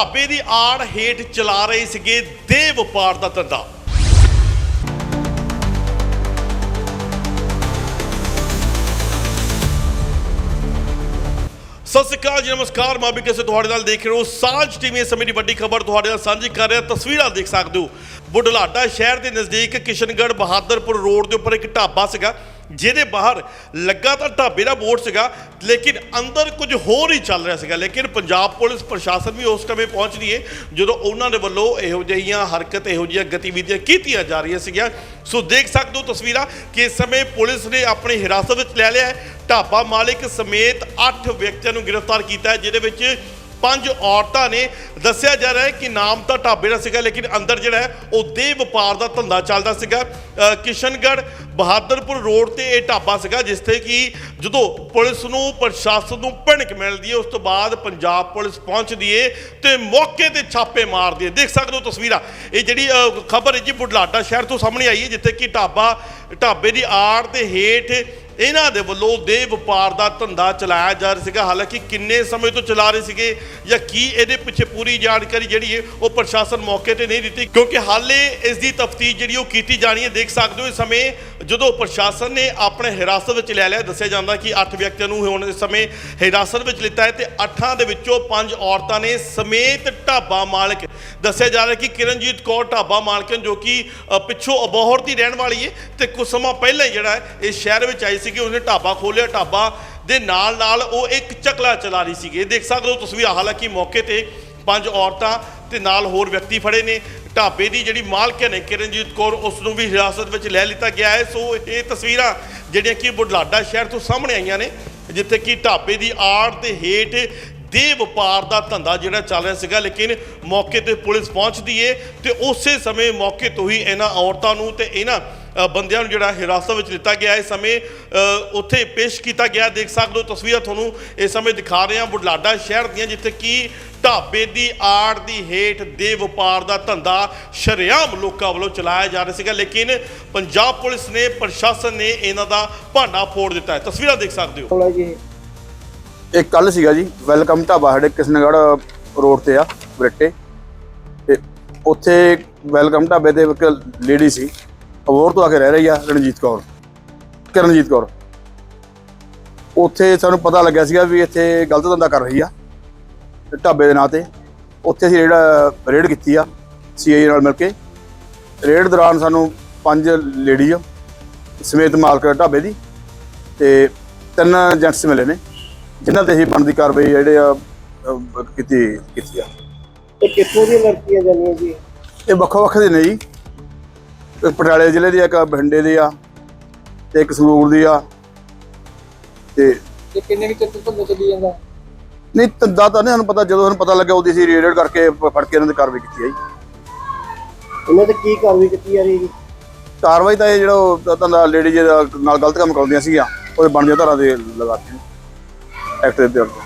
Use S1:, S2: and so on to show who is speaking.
S1: ਢਾਬੇ ਦੀ ਆੜ ਹੇਠ ਚਲਾ ਰਹੇ ਸੀਗੇ ਦੇ ਵਪਾਰ ਦਾ ਧੰਦਾ। ਸਤਿ ਸ਼੍ਰੀ ਅਕਾਲ ਜੀ, ਨਮਸਕਾਰ। ਮੈਂ ਵੀ ਕਿਸੇ ਤੁਹਾਡੇ ਨਾਲ ਦੇਖ ਰਹੇ ਹੋ। ਸਾਂਝ ਟੀਵੀ ਇਸ ਸਮੇਂ ਦੀ ਵੱਡੀ ਖਬਰ ਤੁਹਾਡੇ ਨਾਲ ਸਾਂਝੀ ਕਰ ਰਿਹਾ। ਤਸਵੀਰਾਂ ਦੇਖ ਸਕਦੇ ਹੋ। ਬੁਢਲਾਡਾ ਸ਼ਹਿਰ ਦੇ ਨਜ਼ਦੀਕ ਕਿਸ਼ਨਗੜ੍ਹ ਬਹਾਦਰਪੁਰ ਰੋਡ ਦੇ ਉੱਪਰ ਇੱਕ ਢਾਬਾ ਸੀਗਾ। ਜਿਹਦੇ ਬਾਹਰ ਲੱਗਾ ਤਾਂ ਢਾਬੇ ਦਾ ਬੋਰਡ ਸੀਗਾ ਲੇਕਿਨ ਅੰਦਰ ਕੁਝ ਹੋਰ ਹੀ ਚੱਲ ਰਿਹਾ ਸੀਗਾ। ਲੇਕਿਨ ਪੰਜਾਬ ਪੁਲਿਸ ਪ੍ਰਸ਼ਾਸਨ ਵੀ ਉਸ ਸਮੇਂ ਪਹੁੰਚ ਰਹੀ ਹੈ ਜਦੋਂ ਉਹਨਾਂ ਦੇ ਵੱਲੋਂ ਇਹੋ ਜਿਹੀਆਂ ਹਰਕਤ ਇਹੋ ਜਿਹੀਆਂ ਗਤੀਵਿਧੀਆਂ ਕੀਤੀਆਂ ਜਾ ਰਹੀਆਂ ਸੀਗੀਆਂ। ਸੋ ਦੇਖ ਸਕਦੇ ਹੋ ਤਸਵੀਰਾਂ ਕਿ ਇਸ ਸਮੇਂ ਪੁਲਿਸ ਨੇ ਆਪਣੀ ਹਿਰਾਸਤ ਵਿੱਚ ਲੈ ਲਿਆ ਹੈ। ਢਾਬਾ ਮਾਲਕ ਸਮੇਤ 8 ਵਿਅਕਤੀਆਂ ਨੂੰ ਗ੍ਰਿਫਤਾਰ ਕੀਤਾ ਹੈ ਜਿਹਦੇ ਵਿੱਚ ਪੰਜ ਔਰਤਾਂ ਨੇ। ਦੱਸਿਆ ਜਾ ਰਿਹਾ ਹੈ ਕਿ ਨਾਮ ਤਾਂ ਢਾਬੇ ਦਾ ਸੀਗਾ ਲੇਕਿਨ ਅੰਦਰ ਜਿਹੜਾ ਹੈ ਉਹ ਦੇਹ ਵਪਾਰ ਦਾ ਧੰਦਾ ਚੱਲਦਾ ਸੀਗਾ। ਅ, ਕਿਸ਼ਨਗੜ੍ਹ ਬਹਾਦਰਪੁਰ ਰੋਡ ਤੇ ਇਹ ਢਾਬਾ ਸੀਗਾ, ਜਿਸ ਤੇ ਕਿ ਜਦੋਂ ਪੁਲਿਸ ਨੂੰ, ਪ੍ਰਸ਼ਾਸਨ ਨੂੰ ਭਿਣਕ ਮਿਲਦੀ ਹੈ ਉਸ ਤੋਂ ਬਾਅਦ ਪੰਜਾਬ ਪੁਲਿਸ ਪਹੁੰਚਦੀ ਹੈ ਤੇ ਮੌਕੇ ਤੇ ਛਾਪੇ ਮਾਰਦੀ ਹੈ ਦੇਖ ਸਕਦੇ ਹੋ ਤਸਵੀਰਾਂ। ਇਹ ਜਿਹੜੀ ਖਬਰ ਹੈ ਜੀ ਬੁਢਲਾਡਾ ਸ਼ਹਿਰ ਤੋਂ ਸਾਹਮਣੇ ਆਈ ਹੈ ਜਿੱਥੇ ਕਿ ਢਾਬਾ, ਢਾਬੇ ਦੀ ਆੜ ਦੇ ਹੇਠ ਇਹਨਾਂ ਦੇ ਵੱਲੋਂ ਦੇ ਵਪਾਰ ਦਾ ਧੰਦਾ ਚਲਾਇਆ ਜਾ ਰਿਹਾ ਸੀਗਾ। ਹਾਲਾਂਕਿ ਕਿੰਨੇ ਸਮੇਂ ਤੋਂ ਚਲਾ ਰਹੇ ਸੀਗੇ ਜਾਂ ਕੀ ਇਹਦੇ ਪਿੱਛੇ ਪੂਰੀ ਜਾਣਕਾਰੀ ਜਿਹੜੀ ਹੈ ਉਹ ਪ੍ਰਸ਼ਾਸਨ ਮੌਕੇ ਤੇ ਨਹੀਂ ਦਿੱਤੀ, ਕਿਉਂਕਿ ਹਾਲੇ ਇਸ ਦੀ ਤਫਤੀਸ਼ ਜਿਹੜੀ ਉਹ ਕੀਤੀ ਜਾਣੀ ਹੈ ਦੇਖ ਸਕਦੇ ਹੋ ਇਸ ਸਮੇਂ ਜਦੋਂ ਪ੍ਰਸ਼ਾਸਨ ਨੇ ਆਪਣੇ ਹਿਰਾਸਤ ਵਿੱਚ ਲੈ ਲਿਆ, ਦੱਸਿਆ ਜਾਂਦਾ ਕਿ 8 ਵਿਅਕਤੀਆਂ ਨੂੰ ਹੁਣ ਇਸ ਸਮੇਂ ਹਿਰਾਸਤ ਵਿੱਚ ਲਿੱਤਾ ਹੈ ਤੇ 8 ਦੇ ਵਿੱਚੋਂ 5 ਔਰਤਾਂ ਨੇ ਸਮੇਤ ਢਾਬਾ ਮਾਲਕ, ਦੱਸਿਆ ਜਾ ਰਿਹਾ ਕਿ ਕਿਰਨਜੀਤ ਕੌਰ ਢਾਬਾ ਮਾਲਕਨ ਜੋ ਕਿ ਪਿੱਛੋਂ ਅਬੋਹਰ ਦੀ ਰਹਿਣ ਵਾਲੀ ਹੈ ਤੇ ਕੁਝ ਸਮਾਂ ਪਹਿਲਾਂ ਹੀ ਜਿਹੜਾ ਹੈ ਇਸ ਸ਼ਹਿਰ ਵਿੱਚ ਆਈ ਸੀ ਕਿ ਉਸਨੇ ਢਾਬਾ ਖੋਲ੍ਹਿਆ, ਢਾਬਾ ਦੇ ਨਾਲ ਨਾਲ ਉਹ ਇੱਕ ਚਕਲਾ ਚਲਾ ਰਹੀ ਸੀਗੀ। ਦੇਖ ਸਕਦੇ ਹੋ ਤੁਸੀਂ ਹਾਲਾਂਕਿ ਮੌਕੇ ਤੇ ਪੰਜ ਔਰਤਾਂ ਤੇ ਨਾਲ ਹੋਰ ਵਿਅਕਤੀ ਫੜੇ ਨੇ। ਢਾਬੇ ਦੀ ਜਿਹੜੀ ਮਾਲਕਨ ਹੈ ਕਿਰਨਜੀਤ ਕੌਰ, ਉਸ ਨੂੰ ਵੀ ਹਿਰਾਸਤ ਵਿੱਚ ਲੈ ਲਿੱਤਾ ਗਿਆ ਹੈ। ਸੋ ਇਹ ਤਸਵੀਰਾਂ ਜਿਹੜੀਆਂ ਕਿ ਬੁਢਲਾਡਾ ਸ਼ਹਿਰ ਤੋਂ ਸਾਹਮਣੇ ਆਈਆਂ ਨੇ, ਜਿੱਥੇ ਕਿ ਢਾਬੇ ਦੀ ਆੜ ਤੇ ਹੇਠ ਦੇ ਵਪਾਰ ਦਾ ਧੰਦਾ ਜਿਹੜਾ ਚੱਲ ਰਿਹਾ ਸੀਗਾ, ਲੇਕਿਨ ਮੌਕੇ ਤੇ ਪੁਲਿਸ ਪਹੁੰਚਦੀ ਏ ਤੇ ਉਸੇ ਸਮੇਂ ਮੌਕੇ ਤੋਂ ਹੀ ਇਹਨਾਂ ਔਰਤਾਂ ਨੂੰ ਤੇ ਇਹਨਾਂ ਬੰਦਿਆਂ ਨੂੰ ਜਿਹੜਾ ਹਿਰਾਸਤ ਵਿੱਚ ਲਿੱਤਾ ਗਿਆ। ਇਸ ਸਮੇਂ ਉੱਥੇ ਪੇਸ਼ ਕੀਤਾ ਗਿਆ। ਦੇਖ ਸਕਦੇ ਹੋ ਤਸਵੀਰਾਂ ਤੁਹਾਨੂੰ ਇਸ ਸਮੇਂ ਦਿਖਾ ਰਹੇ ਹਾਂ ਬੁਢਲਾਡਾ ਸ਼ਹਿਰ ਦੀਆਂ, ਜਿੱਥੇ ਕਿ ਢਾਬੇ ਦੀ ਆੜ ਦੀ ਹੇਠ ਦੇ ਵਪਾਰ ਦਾ ਧੰਦਾ ਸ਼ਰੇਆਮ ਲੋਕਾਂ ਵੱਲੋਂ ਚਲਾਇਆ ਜਾ ਰਿਹਾ ਸੀਗਾ ਲੇਕਿਨ ਪੰਜਾਬ ਪੁਲਿਸ ਨੇ ਪ੍ਰਸ਼ਾਸਨ ਨੇ ਇਹਨਾਂ ਦਾ ਭਾਂਡਾ ਫੋੜ ਦਿੱਤਾ ਹੈ। ਤਸਵੀਰਾਂ ਦੇਖ ਸਕਦੇ ਹੋ।
S2: ਇਹ ਕੱਲ ਸੀਗਾ ਜੀ ਵੈਲਕਮ ਢਾਬਾ ਸਾਡੇ ਕਿਸ਼ਨਗੜ੍ਹ ਰੋਡ ਤੇ ਆ ਬਰੇਟੇ। ਤੇ ਉੱਥੇ ਵੈਲਕਮ ਢਾਬੇ ਤੇ ਇੱਕ ਲੇਡੀ ਸੀ ਅਬੋਰ ਤੋਂ ਆ ਕੇ ਰਹਿ ਰਹੀ ਆ ਰਣਜੀਤ ਕੌਰ ਕਰਨਜੀਤ ਕੌਰ। ਉੱਥੇ ਸਾਨੂੰ ਪਤਾ ਲੱਗਿਆ ਸੀਗਾ ਵੀ ਇੱਥੇ ਗਲਤ ਧੰਦਾ ਕਰ ਰਹੀ ਆ। ਢਾਬੇ ਦੇ ਨਾਂ ਤੇ। ਉੱਥੇ ਅਸੀਂ ਜਿਹੜਾ ਰੇਡ ਕੀਤੀ ਆ ਸੀਆਈ ਨਾਲ ਮਿਲ ਕੇ। ਰੇਡ ਦੌਰਾਨ ਸਾਨੂੰ ਪੰਜ ਲੇਡੀ ਸਮੇਤ ਮਾਲਕ ਢਾਬੇ ਦੀ ਤੇ ਤਿੰਨ ਜੈਂਟਸ ਮਿਲੇ ਨੇ ਜਿਨ੍ਹਾਂ ਤੇ ਹੀ ਬਣਦੀ ਕਾਰਵਾਈ ਜਿਹੜੇ ਆ ਕੀਤੀ ਕੀਤੀ ਆ।
S3: ਇਹ ਕਿੱਥੋਂ ਦੀਆਂ ਲੜਕੀਆਂ ਜਾਨੀਆਂ ਜੀ?
S2: ਇਹ ਵੱਖੋ ਵੱਖ ਦੇ ਨੇ ਜੀ। ਇੱਕ ਪਟਿਆਲੇ ਜ਼ਿਲ੍ਹੇ ਦੀ ਆ, ਇੱਕ ਬਠਿੰਡੇ ਦੀ ਆ ਤੇ ਇੱਕ ਸੰਗਰੂਰ ਦੀ ਆ ਤੇ
S3: ਇਹ ਕਿੰਨੇ ਵੀ ਚਿੱਤ ਤੋਂ ਚੱਲੀ ਜਾਂਦਾ?
S2: ਨਹੀਂ ਤੰਦਾ ਤਾਂ ਨਹੀਂ ਸਾਨੂੰ ਪਤਾ ਜਦੋਂ ਸਾਨੂੰ ਪਤਾ ਲੱਗਾ ਉਹਦੀ ਸੀ ਰੇਡ ਕਰਕੇ ਫੜ ਕੇ ਇਹਨਾਂ ਦੀ ਕਾਰਵਾਈ ਕੀਤੀ ਜੀ।
S3: ਇਹਨਾਂ ਤੇ ਕੀ ਕਾਰਵਾਈ ਕੀਤੀ ਜਾ ਰਹੀ ਹੈ ਜੀ?
S2: ਕਾਰਵਾਈ ਤਾਂ ਇਹ ਜਿਹੜਾ ਧੰਦਾ ਲੇਡੀ ਨਾਲ ਗਲਤ ਕੰਮ ਕਰਾਉਂਦੀਆਂ ਸੀਗੀਆਂ ਉਹਦੇ ਬਣਦੀਆਂ ਧਾਰਾ ਦੇ ਲਗਾਤੇ ਐਕਟ ਦੇ ਤੌਰ ਤੇ